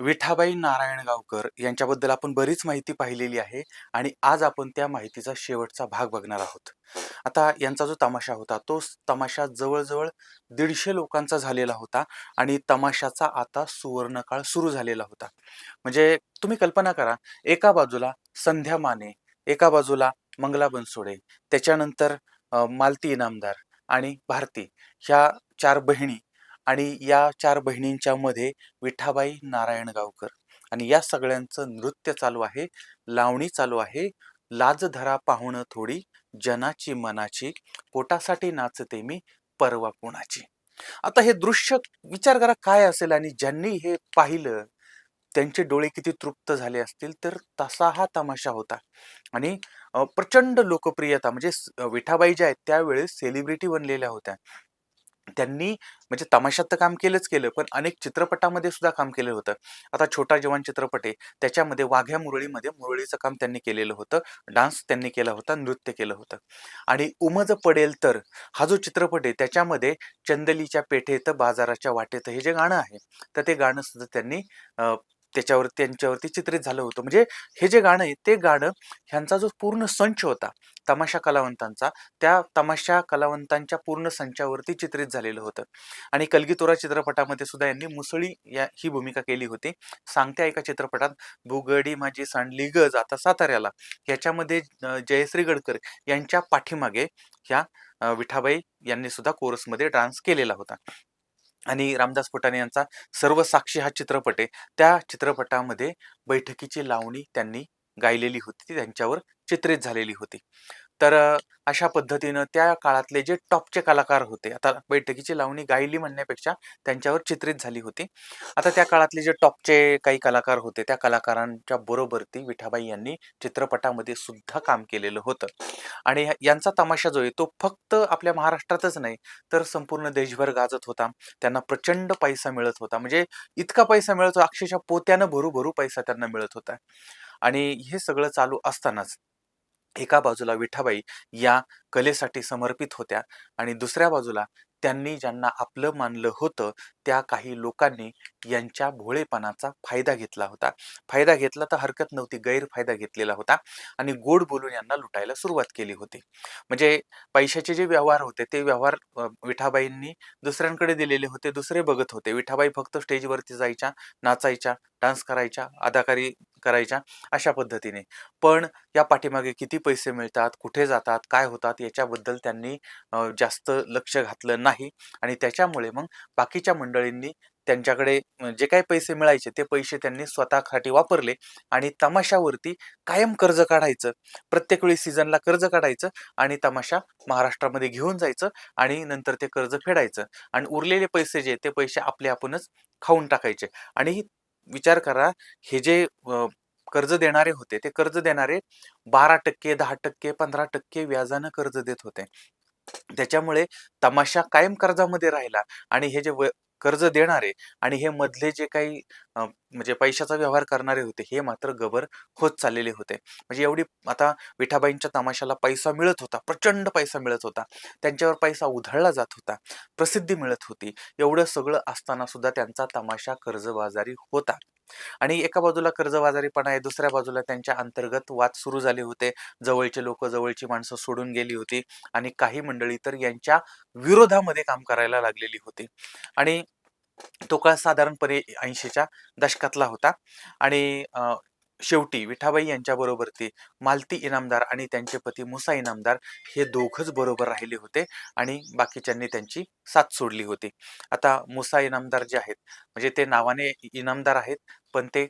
विठाबाई नारायणगावकर यांच्याबद्दल आपण बरीच माहिती पाहिलेली आहे आणि आज आपण त्या माहितीचा शेवटचा भाग बघणार आहोत. आता यांचा जो तमाशा होता तो तमाशा जवळजवळ दीडशे लोकांचा झालेला होता आणि तमाशाचा आता सुवर्णकाळ सुरू झालेला होता. म्हणजे तुम्ही कल्पना करा एका बाजूला संध्या माने एका बाजूला मंगला बनसोडे त्याच्यानंतर मालती इनामदार आणि भारती ह्या चार बहिणी आणि या चार बहिणींच्या मध्ये विठाबाई नारायण गावकर. आणि या सगळ्यांचं नृत्य चालू आहे लावणी चालू आहे लाज धरा पाहुणं थोडी जनाची मनाची पोटासाठी नाचते मी परवा कोणाची. आता हे दृश्य विचार करा काय असेल आणि ज्यांनी हे पाहिलं त्यांचे डोळे किती तृप्त झाले असतील तर तसा हा तमाशा होता. आणि प्रचंड लोकप्रियता म्हणजे विठाबाई ज्या आहेत त्यावेळेस सेलिब्रिटी बनलेल्या होत्या. त्यांनी म्हणजे तमाशात तर काम केलंच केलं पण अनेक चित्रपटामध्ये सुद्धा काम केलं होतं. आता छोटा जवान चित्रपट आहे त्याच्यामध्ये वाघ्या मुरळीमध्ये मुरळीचं काम त्यांनी केलेलं होतं. डान्स त्यांनी केला होता नृत्य केलं होतं. आणि उमज पडेल तर हा जो चित्रपट आहे त्याच्यामध्ये चंदलीच्या पेठेत बाजाराच्या वाटेत हे जे गाणं आहे तर ते गाणं सुद्धा त्यांनी त्याच्यावर त्यांच्यावरती चित्रित झालं होतं. म्हणजे हे जे गाणं आहे ते गाणं ह्यांचा जो पूर्ण संच होता तमाशा कलावंतांचा त्या तमाशा कलावंतांच्या पूर्ण संचावरती चित्रित झालेलं होतं. आणि कलगीतोरा चित्रपटामध्ये सुद्धा यांनी मुसळी या ही भूमिका केली होती. सांगत्या एका चित्रपटात बुगडी माझी सांडली गज आता साताऱ्याला. ह्याच्यामध्ये जयश्री गडकर यांच्या पाठीमागे ह्या विठाबाई यांनी सुद्धा कोरसमध्ये डान्स केलेला होता. आणि रामदास फुटाणे यांचा सर्व साक्षी हा चित्रपट आहे. त्या चित्रपटामध्ये बैठकीची लावणी त्यांनी गायलेली होती. ती त्यांच्यावर चित्रित झालेली होती. तर अ, अशा पद्धतीनं त्या काळातले जे टॉपचे कलाकार होते आता बैठकीची लावणी गायली म्हणण्यापेक्षा त्यांच्यावर चित्रित झाली होती. आता त्या काळातले जे टॉपचे काही कलाकार होते त्या कलाकारांच्या बरोबर ती विठाबाई यांनी चित्रपटामध्ये सुद्धा काम केलेलं होतं. आणि ह्या- यांचा तमाशा जो आहे तो फक्त आपल्या महाराष्ट्रातच नाही तर संपूर्ण देशभर गाजत होता. त्यांना प्रचंड पैसा मिळत होता. म्हणजे इतका पैसा मिळत होता अक्षरशः पोत्यानं भरू भरू पैसा त्यांना मिळत होता. आणि हे सगळं चालू असतानाच एका बाजूला विठाबाई या कलेसाठी समर्पित होत्या आणि दुसऱ्या बाजूला त्यांनी ज्यांना आपलं मानलं होतं त्या काही लोकांनी यांच्या भोळेपणाचा फायदा घेतला होता. फायदा घेतला तर हरकत नव्हती गैरफायदा घेतलेला होता आणि गोड बोलून यांना लुटायला सुरुवात केली होती. म्हणजे पैशाचे जे व्यवहार होते ते व्यवहार विठाबाईंनी दुसऱ्यांकडे दिलेले होते दुसरे बघत होते. विठाबाई फक्त स्टेजवरती जायच्या नाचायच्या डान्स करायच्या अदाकारी करायच्या अशा पद्धतीने. पण या पाठीमागे किती पैसे मिळतात कुठे जातात काय होतात याच्याबद्दल त्यांनी जास्त लक्ष घातलं नाही. आणि त्याच्यामुळे मग बाकीच्या मंडळींनी त्यांच्याकडे जे काही पैसे मिळायचे ते पैसे त्यांनी स्वतःसाठी वापरले आणि तमाशावरती कायम कर्ज काढायचं. प्रत्येक वेळी सीझनला कर्ज काढायचं आणि तमाशा महाराष्ट्रामध्ये घेऊन जायचं आणि नंतर ते कर्ज फेडायचं. आणि उरलेले पैसे जे ते पैसे आपले आपणच खाऊन टाकायचे. आणि विचार करा हे जे कर्ज देणारे होते. ते कर्ज देणारे बारा टक्के दहा टक्के पंधरा टक्के व्याजानं कर्ज देत होते. त्याच्यामुळे तमाशा कायम कर्जामध्ये राहिला आणि हे जे कर्ज देणारे आणि हे मधले जे काही अ, म्हणजे पैशाचा व्यवहार करणारे होते हे मात्र गबर होत चाललेले होते. म्हणजे एवढी आता विठाबाईंच्या तमाशाला पैसा मिळत होता प्रचंड पैसा मिळत होता. त्यांच्यावर पैसा उधळला जात होता प्रसिद्धी मिळत होती. एवढं सगळं असताना सुद्धा त्यांचा तमाशा कर्जबाजारी होता. आणि एका बाजूला कर्जबाजारीपणा आहे दुसऱ्या बाजूला त्यांच्या अंतर्गत वाद सुरू झाले होते. जवळचे लोक जवळची माणसं सोडून गेली होती आणि काही मंडळी तर यांच्या विरोधामध्ये काम करायला लागलेली होती. आणि तो काळ साधारणपणे ऐंशीच्या दशकातला होता. आणि शेवटी विठाबाई यांच्याबरोबरती मालती इनामदार आणि त्यांचे पती मुसा इनामदार हे दोघंच बरोबर राहिले होते आणि बाकीच्यांनी त्यांची साथ सोडली होती. आता मुसा इनामदार जे आहेत म्हणजे ते नावाने इनामदार आहेत पण ते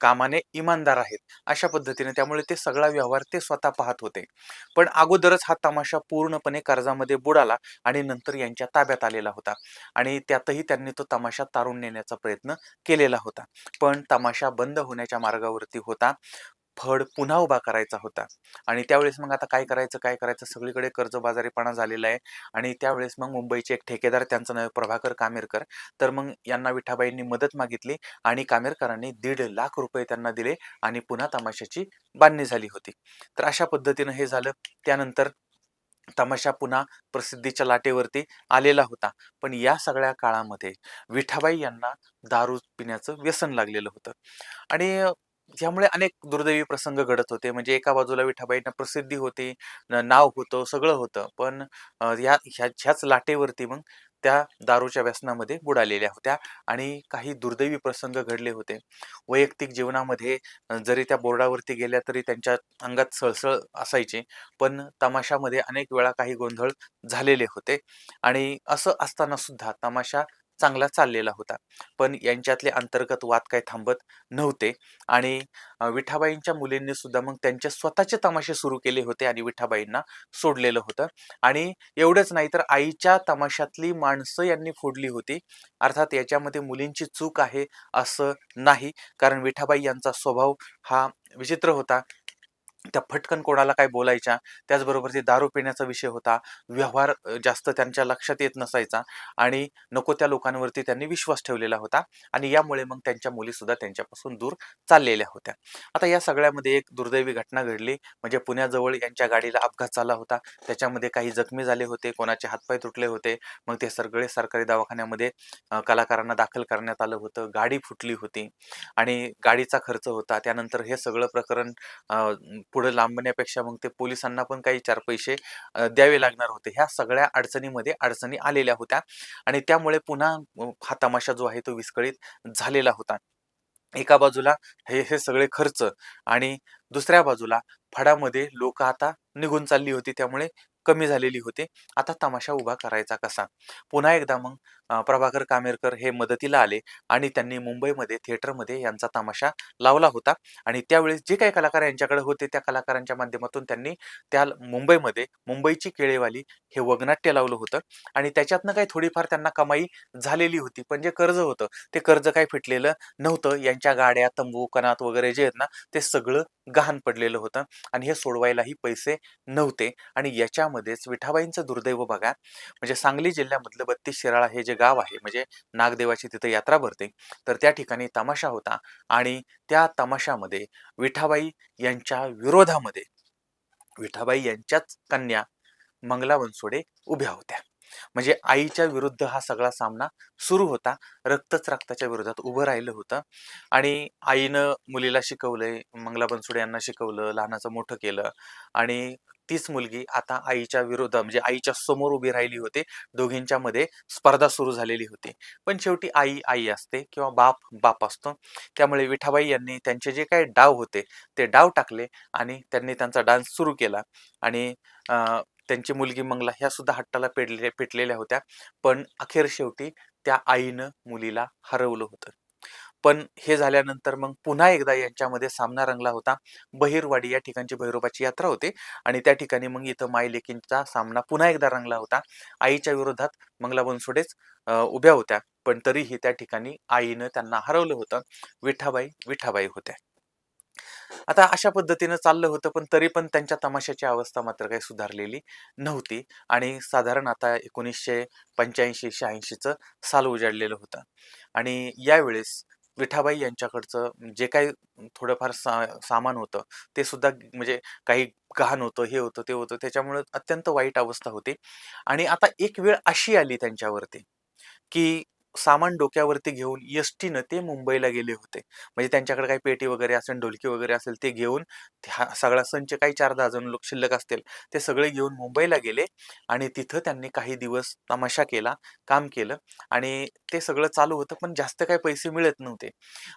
कामाने इमानदार आहेत अशा पद्धतीने त्यामुळे ते सगळा व्यवहार ते स्वतः पाहत होते. पण अगोदरच हा तमाशा पूर्णपणे कर्जामध्ये बुडाला आणि नंतर यांच्या ताब्यात आलेला होता आणि त्यातही त्यांनी तो तमाशा तारून नेण्याचा प्रयत्न केलेला होता. पण तमाशा बंद होण्याच्या मार्गावरती होता. फड पुन्हा उभा करायचा होता. आणि त्यावेळेस मग आता काय करायचं काय करायचं? सगळीकडे कर्जबाजारीपणा झालेला आहे. आणि त्यावेळेस मग मुंबईचे एक ठेकेदार त्यांचं नाव प्रभाकर कामेरकर. तर मग यांना विठाबाईंनी मदत मागितली आणि कामेरकरांनी दीड लाख रुपये त्यांना दिले आणि पुन्हा तमाशाची बांधणी झाली होती. तर अशा पद्धतीनं हे झालं. त्यानंतर तमाशा पुन्हा प्रसिद्धीच्या लाटेवरती आलेला होता. पण या सगळ्या काळामध्ये विठाबाई यांना दारू पिण्याचं व्यसन लागलेलं होतं. आणि यामुळे अनेक दुर्दैवी प्रसंग घडत होते. म्हणजे एका बाजूला विठाबाईंना प्रसिद्धी होती न- नाव होतं सगळं होतं. पण अ, या ह्या ह्याच लाटेवरती मग त्या दारूच्या व्यसनामध्ये बुडालेल्या होत्या आणि काही दुर्दैवी प्रसंग घडले होते. वैयक्तिक जीवनामध्ये अ, जरी त्या बोर्डावरती गेल्या तरी त्यांच्या अंगात सळसळ असायची पण तमाशामध्ये अनेक वेळा काही गोंधळ झालेले होते. आणि असं असताना सुद्धा तमाशा चांगला चाललेला होता. पण यांच्यातले अंतर्गत वाद काही थांबत नव्हते आणि अ, विठाबाईंच्या मुलींनी सुद्धा मग त्यांचे स्वतःचे तमाशे सुरू केले होते आणि विठाबाईंना सोडलेलं होतं. आणि एवढंच नाही तर आईच्या तमाशातली माणसं यांनी फोडली होती. अर्थात याच्यामध्ये मुलींची चूक आहे असं नाही. कारण विठाबाई यांचा स्वभाव हा विचित्र होता. त्या फटकन कोणाला काय बोलायच्या त्याचबरोबर ते दारू पिण्याचा विषय होता व्यवहार अ, जास्त त्यांच्या लक्षात येत नसायचा आणि नको त्या लोकांवरती त्यांनी विश्वास ठेवलेला होता आणि यामुळे मग त्यांच्या मुली सुद्धा त्यांच्यापासून दूर चाललेल्या होत्या. आता या सगळ्यामध्ये एक दुर्दैवी घटना घडली म्हणजे पुण्याजवळ यांच्या गाडीला अपघात झाला होता. त्याच्यामध्ये काही जखमी झाले होते कोणाचे हातपाय तुटले होते मग ते सगळे सरकारी दवाखान्यामध्ये अ, कलाकारांना दाखल करण्यात आलं होतं गाडी फुटली होती आणि गाडीचा खर्च होता. त्यानंतर हे सगळं प्रकरण अ, पुढे लांबण्यापेक्षा मग ते पोलिसांना पण काही चार पैसे द्यावे लागणार होते. ह्या सगळ्या अडचणीमध्ये अडचणी आलेल्या होत्या आणि त्यामुळे पुन्हा हा तमाशा जो आहे तो विस्कळीत झालेला होता. एका बाजूला हे हे सगळे खर्च आणि दुसऱ्या बाजूला फडामध्ये लोक आता निघून चालली होती त्यामुळे कमी झालेली होती. आता तमाशा उभा करायचा कसा? पुन्हा एकदा मग अ, प्रभाकर कामेरकर हे मदतीला आले आणि त्यांनी मुंबईमध्ये थिएटरमध्ये यांचा तमाशा लावला होता. आणि त्यावेळेस जे काही कलाकार यांच्याकडे होते त्या कलाकारांच्या माध्यमातून त्यांनी त्या मुंबईमध्ये मुंबईची केळेवाली हे वगनाट्य लावलं होतं. आणि त्याच्यातनं काही थोडीफार त्यांना कमाई झालेली होती. पण जे कर्ज होतं ते कर्ज काही फिटलेलं नव्हतं. यांच्या गाड्या तंबू कणात वगैरे जे आहेत ना ते सगळं गहाण पडलेलं होतं. आणि हे सोडवायलाही पैसे नव्हते. आणि याच्यामध्येच विठाबाईंचं दुर्दैव बघा म्हणजे सांगली जिल्ह्यामधलं बत्तीस शिराळा हे जे गाव आहे. म्हणजे नागदेवाची तिथं यात्रा भरते. तर त्या ठिकाणी तमाशा होता आणि त्या तमाशामध्ये विठाबाई यांच्या विरोधामध्ये विठाबाई यांच्याच कन्या मंगला बनसोडे उभ्या होत्या. म्हणजे आईच्या विरुद्ध हा सगळा सामना सुरू होता. रक्तच रक्ताच्या विरोधात उभं राहिलं होतं. आणि आईनं मुलीला शिकवलंय मंगला बनसोडे यांना शिकवलं लहानाचं मोठं केलं आणि तीच मुलगी आता आईच्या विरोध म्हणजे आईच्या समोर उभी राहिली होती. दोघींच्या मध्ये स्पर्धा सुरू झालेली होती. पण शेवटी आई आई असते किंवा बाप बाप असतो. त्यामुळे विठाबाई यांनी त्यांचे जे काही डाव होते ते डाव टाकले आणि त्यांनी त्यांचा डान्स सुरू केला. आणि त्यांची मुलगी मंगला ह्या सुद्धा हट्टाला पेटले पेटलेल्या होत्या. पण अखेर शेवटी त्या आईनं मुलीला हरवलं होतं. पण हे झाल्यानंतर मग पुन्हा एकदा यांच्यामध्ये सामना रंगला होता. बहिरवाडी या ठिकाणची भैरोबाची यात्रा होते आणि त्या ठिकाणी मग इथं माई लेकींचा सामना पुन्हा एकदा रंगला होता. आईच्या विरोधात मंगला बनसोडेच उभ्या होत्या पण तरीही त्या ठिकाणी आईनं त्यांना हरवलं होतं. विठाबाई विठाबाई होत्या. आता अशा पद्धतीनं चाललं होतं पण तरी पण त्यांच्या तमाशाची अवस्था मात्र काही सुधारलेली नव्हती आणि साधारण आता एकोणीसशे पंच्याऐंशी शहाऐंशीचं साल उजाडलेलं होतं. आणि यावेळेस विठाबाई यांच्याकडचं जे काही थोडंफार सा सामान होतं ते सुद्धा म्हणजे काही गहाण होतं हे होतं ते होतं त्याच्यामुळे अत्यंत वाईट अवस्था होती. आणि आता एक वेळ अशी आली त्यांच्यावरती की सामान डोक्यावरती घेऊन एस टीनं ते मुंबईला गेले होते. म्हणजे त्यांच्याकडे काही पेटी वगैरे असेल ढोलकी वगैरे असेल ते घेऊन हा सगळा संच काही चार दहा जण लोक शिल्लक असतील ते सगळे घेऊन मुंबईला गेले. आणि तिथं त्यांनी काही दिवस तमाशा केला काम केलं. आणि ते सगळं चालू होतं पण जास्त काही पैसे मिळत नव्हते.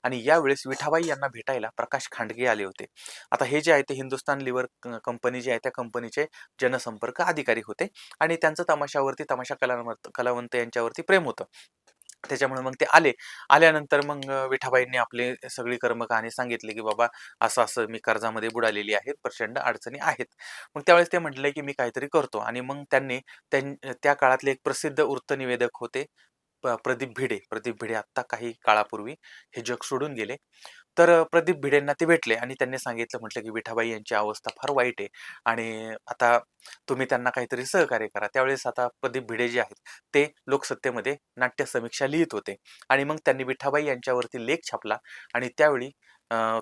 आणि यावेळेस विठाबाई यांना भेटायला प्रकाश खांडगे आले होते. आता हे जे आहे ते हिंदुस्तान लिव्हर कंपनी जी आहे त्या कंपनीचे जनसंपर्क अधिकारी होते. आणि त्यांचं तमाशावरती तमाशा कलावंत कलावंत यांच्यावरती प्रेम होतं. त्याच्यामुळे मग ते आले. आल्यानंतर मग विठाबाईंनी आपले सगळी कर्मकहाणी सांगितली की बाबा असं असं मी कर्जामध्ये बुडालेली आहे प्रचंड अडचणी आहेत. मग त्यावेळेस ते म्हटले की मी काहीतरी करतो. आणि मग त्यांनी त्यां- त्या काळातले एक प्रसिद्ध वृत्तनिवेदक होते प- प्रदीप भिडे. प्रदीप भिडे आत्ता काही काळापूर्वी हे जग सोडून गेले. तर अ, प्रदीप भिडेंना ते भेटले आणि त्यांनी सांगितलं म्हटलं की विठाबाई यांची अवस्था फार वाईट आहे आणि आता तुम्ही त्यांना काहीतरी सहकार्य करा. त्यावेळेस आता प्रदीप भिडे जे आहेत ते लोकसत्तेमध्ये नाट्य समीक्षा लिहित होते आणि मग त्यांनी विठाबाई यांच्यावरती लेख छापला आणि त्यावेळी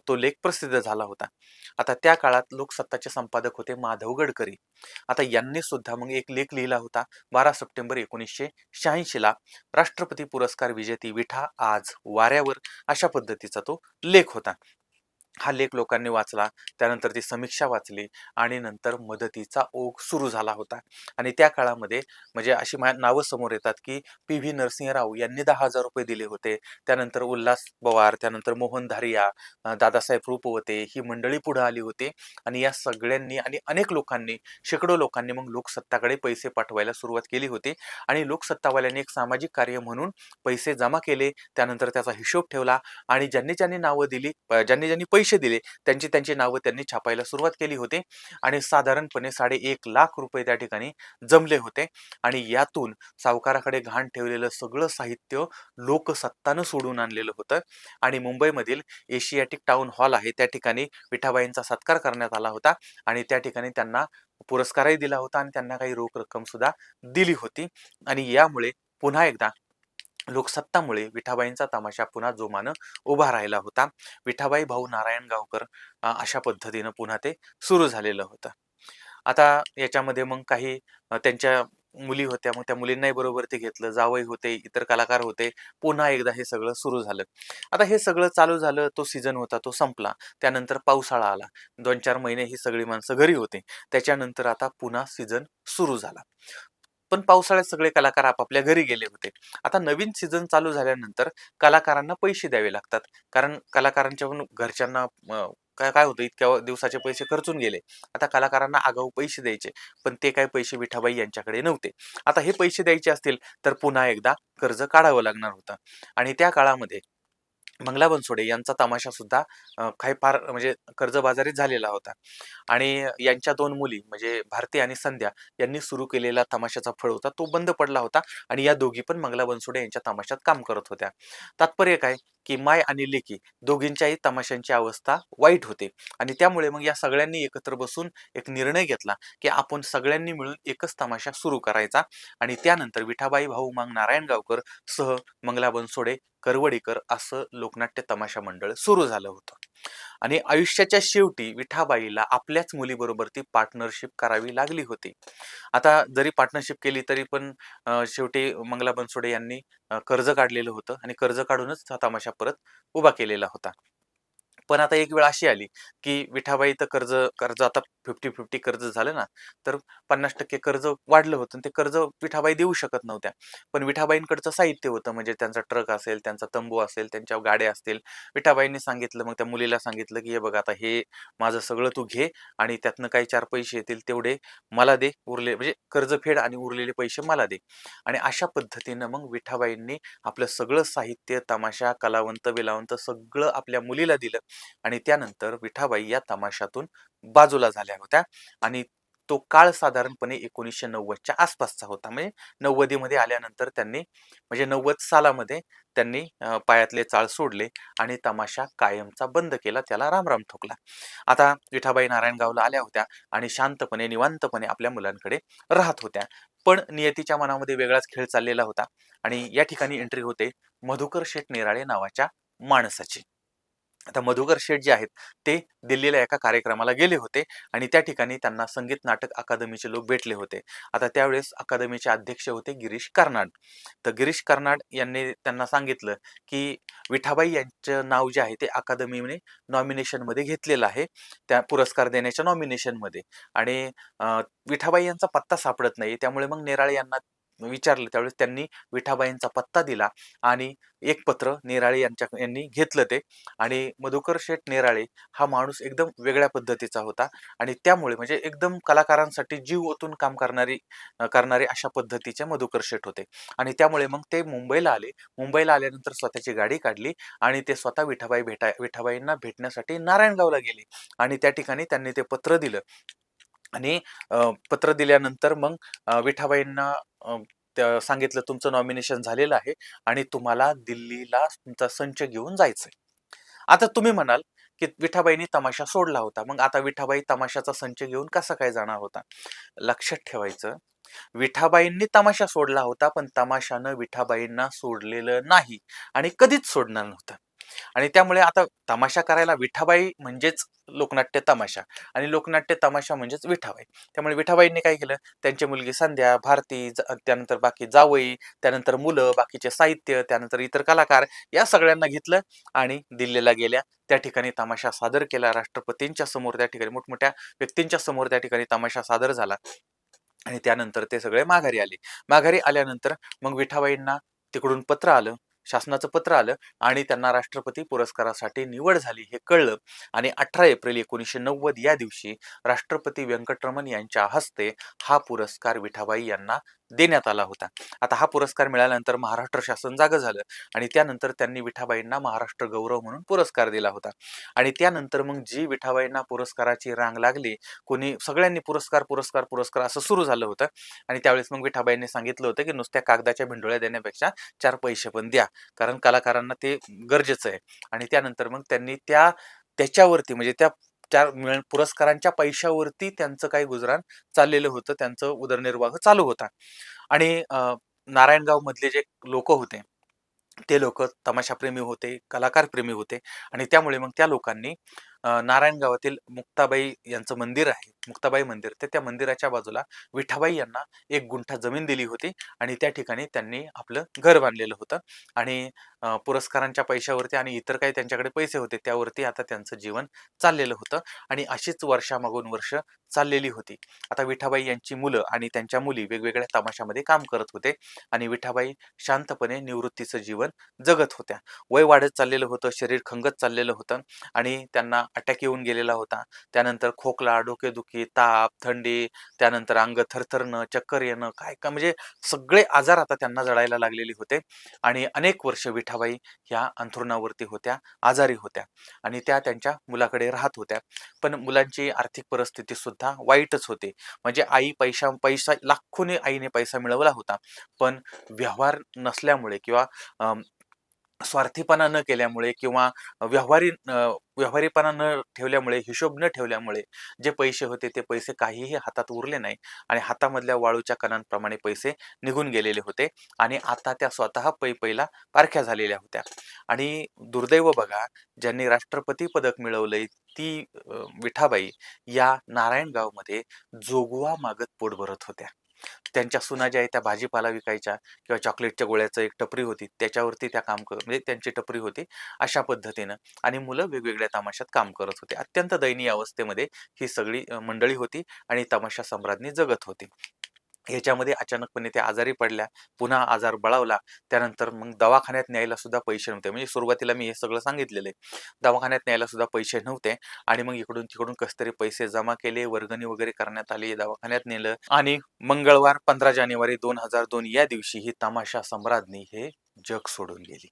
तो लेख प्रसिद्ध झाला होता. आता त्या काळात लोकसत्ताचे संपादक होते माधव गडकरी. आता यांनी सुद्धा मग एक लेख लिहिला होता बारा सप्टेंबर एकोणीसशे शहाऐंशीला राष्ट्रपती पुरस्कार विजेती विठा आज वाऱ्यावर अशा पद्धतीचा तो लेख होता. हा लेख लोकांनी वाचला त्यानंतर ती समीक्षा वाचली आणि नंतर मदतीचा ओघ सुरू झाला होता. आणि त्या काळामध्ये म्हणजे अशी नावं समोर येतात की पी व्ही नरसिंहराव यांनी दहा हजार रुपये दिले होते. त्यानंतर उल्हास पवार त्यानंतर मोहन धारिया दादासाहेब रूपवते ही मंडळी पुढे आली होती. आणि या सगळ्यांनी आणि अनेक लोकांनी शेकडो लोकांनी मग लोकसत्ताकडे पैसे पाठवायला सुरुवात केली होती. आणि लोकसत्तावाल्यांनी एक सामाजिक कार्य म्हणून पैसे जमा केले. त्यानंतर त्याचा हिशोब ठेवला आणि ज्यांनी ज्यांनी नावं दिली ज्यांनी ज्यांनी पैसे दिले. त्यांची त्यांची नावं त्यांनी छापायला सुरुवात केली होती. आणि साधारणपणे साडे एक लाख रुपये त्या ठिकाणी जमले होते. आणि यातून सावकाराकडे घाण ठेवलेलं सगळं साहित्य लोकसत्तानं सोडून आणलेलं होतं. आणि मुंबईमधील एशियाटिक टाउन हॉल आहे त्या ठिकाणी विठाबाईंचा सत्कार करण्यात आला होता. आणि त्या ठिकाणी त्यांना पुरस्कारही दिला होता आणि त्यांना काही रोख रक्कम सुद्धा दिली होती. आणि यामुळे पुन्हा एकदा लोकसत्तामुळे विठाबाईंचा तमाशा पुन्हा जोमानं उभा राहिला होता. विठाबाई भाऊ नारायण गावकर अशा पद्धतीनं पुन्हा ते सुरू झालेलं होतं. आता याच्यामध्ये मग काही त्यांच्या मुली होत्या मग त्या मुलींनाही बरोबर ते घेतलं. जावई होते इतर कलाकार होते. पुन्हा एकदा हे सगळं सुरू झालं. आता हे सगळं चालू झालं तो सीझन होता तो संपला. त्यानंतर पावसाळा आला. दोन चार महिने ही सगळी माणसं घरी होते. त्याच्यानंतर आता पुन्हा सीझन सुरू झाला. पण पावसाळ्यात सगळे कलाकार आपापल्या घरी गेले होते. आता नवीन सीझन चालू झाल्यानंतर कलाकारांना पैसे द्यावे लागतात. कारण कलाकारांच्या घरच्यांना काय काय होतं इतक्या दिवसाचे पैसे खर्चून गेले. आता कलाकारांना आगाऊ पैसे द्यायचे पण ते काय पैसे विठाबाई यांच्याकडे नव्हते. आता हे पैसे द्यायचे असतील तर पुन्हा एकदा कर्ज काढावं लागणार होतं. आणि त्या काळामध्ये मंगला बनसोडे यांचा तमाशा सुद्धा काही फार म्हणजे कर्जबाजारीत झालेला होता. आणि यांच्या दोन मुली म्हणजे भारती आणि संध्या यांनी सुरू केलेला तमाशाचा फळ होता तो बंद पडला होता आणि या दोघी पण मंगला बनसोडे यांच्या तमाशात काम करत होत्या. तात्पर्य काय? की माय आणि लेकी दोघींच्याही तमाशांची अवस्था वाईट होते आणि त्यामुळे मग या सगळ्यांनी एकत्र बसून एक निर्णय घेतला की आपण सगळ्यांनी मिळून एकच तमाशा सुरू करायचा आणि त्यानंतर विठाबाई भाऊ मांग नारायणगावकर सह मंगला बनसोडे करवडीकर असं लोकनाट्य तमाशा मंडळ सुरू झालं होतं. आणि आयुष्याच्या शेवटी विठाबाईला आपल्याच मुलीबरोबर ती पार्टनरशिप करावी लागली होती. आता जरी पार्टनरशिप केली तरी पण शेवटी मंगला बनसोडे यांनी कर्ज काढलेलं होतं आणि कर्ज काढूनच हा तमाशा परत उभा केलेला होता. पण आता एक वेळ अशी आली की विठाबाई तर कर्ज कर्ज आता फिफ्टी फिफ्टी कर्ज झालं ना तर पन्नास टक्के कर्ज वाढलं होतं आणि ते कर्ज विठाबाई देऊ शकत नव्हत्या. पण विठाबाईंकडचं साहित्य होतं म्हणजे त्यांचा ट्रक असेल त्यांचा तंबू असेल त्यांच्या गाड्या असतील. विठाबाईंनी सांगितलं मग त्या मुलीला सांगितलं की हे बघ आता हे माझं सगळं तू घे आणि त्यातनं काही चार पैसे येतील तेवढे मला दे उरले म्हणजे कर्ज फेड आणि उरलेले पैसे मला दे. आणि अशा पद्धतीनं मग विठाबाईंनी आपलं सगळं साहित्य तमाशा कलावंत विलावंत सगळं आपल्या मुलीला दिलं. आणि त्यानंतर विठाबाई या तमाशातून बाजूला झाल्या होत्या. आणि तो काळ साधारणपणे एकोणीसशे नव्वदच्या आसपासचा होता. म्हणजे नव्वदीमध्ये आल्यानंतर त्यांनी म्हणजे नव्वद सालामध्ये त्यांनी पायातले चाळ सोडले आणि तमाशा कायमचा बंद केला. त्याला रामराम ठोकला. आता विठाबाई नारायणगावला आल्या होत्या आणि शांतपणे निवांतपणे आपल्या मुलांकडे राहत होत्या. पण नियतीच्या मनामध्ये वेगळाच खेळ चाललेला होता आणि या ठिकाणी एंट्री होते मधुकर शेठ निराळे नावाच्या माणसाची. आता मधुकर शेठ जे आहेत ते दिल्लीला एका कार्यक्रमाला गेले होते आणि त्या ठिकाणी त्यांना संगीत नाटक अकादमीचे लोक भेटले होते. आता त्यावेळेस अकादमीचे अध्यक्ष होते गिरीश कर्नाड. तर गिरीश कर्नाड यांनी त्यांना सांगितलं की विठाबाई यांचं नाव जे आहे ते अकादमीने नॉमिनेशनमध्ये घेतलेलं आहे. त्या पुरस्कार देण्याच्या नॉमिनेशनमध्ये आणि विठाबाई यांचा पत्ता सापडत नाही त्यामुळे मग नेराळे यांना विचारलं त्यावेळेस त्यांनी विठाबाईंचा पत्ता दिला आणि एक पत्र नेराळे यांच्या यांनी घेतलं ते. आणि मधुकर शेठ नेराळे हा माणूस एकदम वेगळ्या पद्धतीचा होता आणि त्यामुळे म्हणजे एकदम कलाकारांसाठी जीव ओतून काम करणारी करणारे अशा पद्धतीचे मधुकर शेठ होते. आणि त्यामुळे मग ते मुंबईला आले. मुंबईला आल्यानंतर स्वतःची गाडी काढली आणि ते स्वतः विठाबाई भेटा विठाबाईंना भेटण्यासाठी नारायणगावला गेले. आणि त्या ठिकाणी त्यांनी ते पत्र दिलं. आणि पत्र दिल्यानंतर मग विठाबाईंना त्या- सांगितलं तुमचं नॉमिनेशन झालेलं आहे आणि तुम्हाला दिल्लीला तुमचा संच घेऊन जायचंय. आता तुम्ही म्हणाल की विठाबाईंनी तमाशा सोडला होता. मग आता विठाबाई तमाशाचा संच घेऊन कसा काय जाणार होता? लक्षात ठेवायचं विठाबाईंनी तमाशा सोडला होता पण तमाशानं विठाबाईंना सोडलेलं नाही आणि कधीच सोडणार नव्हतं. आणि त्यामुळे आता तमाशा करायला विठाबाई म्हणजेच लोकनाट्य तमाशा आणि लोकनाट्य तमाशा म्हणजेच विठाबाई. त्यामुळे विठाबाईंनी काय केलं? त्यांची मुलगी संध्या भारती त्यानंतर बाकी जावई त्यानंतर मुलं बाकीचे साहित्य त्यानंतर इतर कलाकार या सगळ्यांना घेतलं आणि दिल्लीला गेल्या. त्या ठिकाणी तमाशा सादर केला. राष्ट्रपतींच्या समोर त्या ठिकाणी मोठमोठ्या व्यक्तींच्या समोर त्या ठिकाणी तमाशा सादर झाला. आणि त्यानंतर ते सगळे माघारी आले. माघारी आल्यानंतर मग विठाबाईंना तिकडून पत्र आलं. शासनाचं पत्र आलं आणि त्यांना राष्ट्रपती पुरस्कारासाठी निवड झाली हे कळलं. आणि अठरा एप्रिल एकोणीसशे नव्वद या दिवशी राष्ट्रपती व्यंकटरमण यांच्या हस्ते हा पुरस्कार विठाबाई यांना देण्यात आला होता. आता हा पुरस्कार मिळाल्यानंतर महाराष्ट्र शासन जागं झालं आणि त्यानंतर त्यांनी विठाबाईंना महाराष्ट्र गौरव म्हणून पुरस्कार दिला होता. आणि त्यानंतर मग जी विठाबाईंना पुरस्काराची रांग लागली कोणी सगळ्यांनी पुरस्कार पुरस्कार पुरस्कार असं सुरू झालं होतं. आणि त्यावेळेस मग विठाबाईंनी सांगितलं होतं की नुसत्या कागदाच्या भिंडोळ्या देण्यापेक्षा चार पैसे पण द्या. कारण कलाकारांना ते गरजेचं आहे. आणि त्यानंतर मग त्यांनी त्या त्याच्यावरती म्हणजे त्या त्या पुरस्कारांच्या पैशावरती त्यांचं काही गुजराण चाललेलं होतं. त्यांचं उदरनिर्वाह चालू होता. आणि नारायणगाव मधले जे लोक होते ते लोक तमाशाप्रेमी होते कलाकारप्रेमी होते आणि त्यामुळे मग त्या लोकांनी नारायण नारायणगावातील मुक्ताबाई यांचं मंदिर आहे मुक्ताबाई मंदिर. तर त्या मंदिराच्या बाजूला विठाबाई यांना एक गुंठा जमीन दिली होती आणि त्या ठिकाणी त्यांनी आपलं घर बांधलेलं होतं आणि पुरस्कारांच्या पैशावरती आणि इतर काही त्यांच्याकडे पैसे होते त्यावरती आता त्यांचं जीवन चाललेलं होतं आणि अशीच वर्षामागून वर्ष चाललेली होती. आता विठाबाई यांची मुलं आणि त्यांच्या मुली वेगवेगळ्या तमाशामध्ये काम करत होते आणि विठाबाई शांतपणे निवृत्तीचं जीवन जगत होत्या. वय वाढत चाललेलं होतं शरीर खंगत चाललेलं होतं आणि त्यांना अटॅक येऊन गेलेला होता. त्यानंतर खोकला डोकेदुखी ताप थंडी त्यानंतर अंग थरथरणं चक्कर येणं काय का म्हणजे सगळे आजार आता त्यांना जडायला लागलेले होते. आणि अनेक वर्ष विठाबाई ह्या अंथरुणावरती होत्या आजारी होत्या आणि त्या त्यांच्या मुलाकडे राहत होत्या. पण मुलांची आर्थिक परिस्थिती सुद्धा वाईटच होती. म्हणजे आई पैशा पैसा लाखोने आईने पैसा मिळवला होता. पण व्यवहार नसल्यामुळे किंवा स्वार्थीपणा न केल्यामुळे किंवा व्यवहारी व्यवहारीपणा न ठेवल्यामुळे हिशोब न ठेवल्यामुळे जे पैसे होते ते पैसे काहीही हातात उरले नाही आणि हातामधल्या वाळूच्या कणांप्रमाणे पैसे निघून गेलेले होते आणि आता त्या स्वतः पैपैला पारख्या झालेल्या होत्या. आणि दुर्दैव बघा ज्यांनी राष्ट्रपती पदक मिळवलंय ती विठाबाई या नारायणगावमध्ये जोगवा मागत पोट भरत होत्या. त्यांच्या सुना ज्या आहेत त्या भाजीपाला विकायच्या किंवा चॉकलेटच्या गोळ्याचं एक टपरी होती त्याच्यावरती त्या काम कर म्हणजे त्यांची टपरी होती अशा पद्धतीनं. आणि मुलं वेगवेगळ्या तमाशात काम करत होते. अत्यंत दयनीय अवस्थेमध्ये ही सगळी मंडळी होती आणि तमाशा सम्राज्ञी जगत होती. ह्याच्यामध्ये अचानकपणे त्या आजारी पडल्या पुन्हा आजार बळावला. त्यानंतर मग दवाखान्यात न्यायला सुद्धा पैसे नव्हते. म्हणजे सुरुवातीला मी हे सगळं सांगितलेलं आहे. दवाखान्यात न्यायला सुद्धा पैसे नव्हते आणि मग इकडून तिकडून कसतरी पैसे जमा केले वर्गणी वगैरे करण्यात आली दवाखान्यात नेलं आणि मंगळवार पंधरा जानेवारी दोन हजार दोन या दिवशी ही तमाशा सम्राज्ञी हे जग सोडून गेली.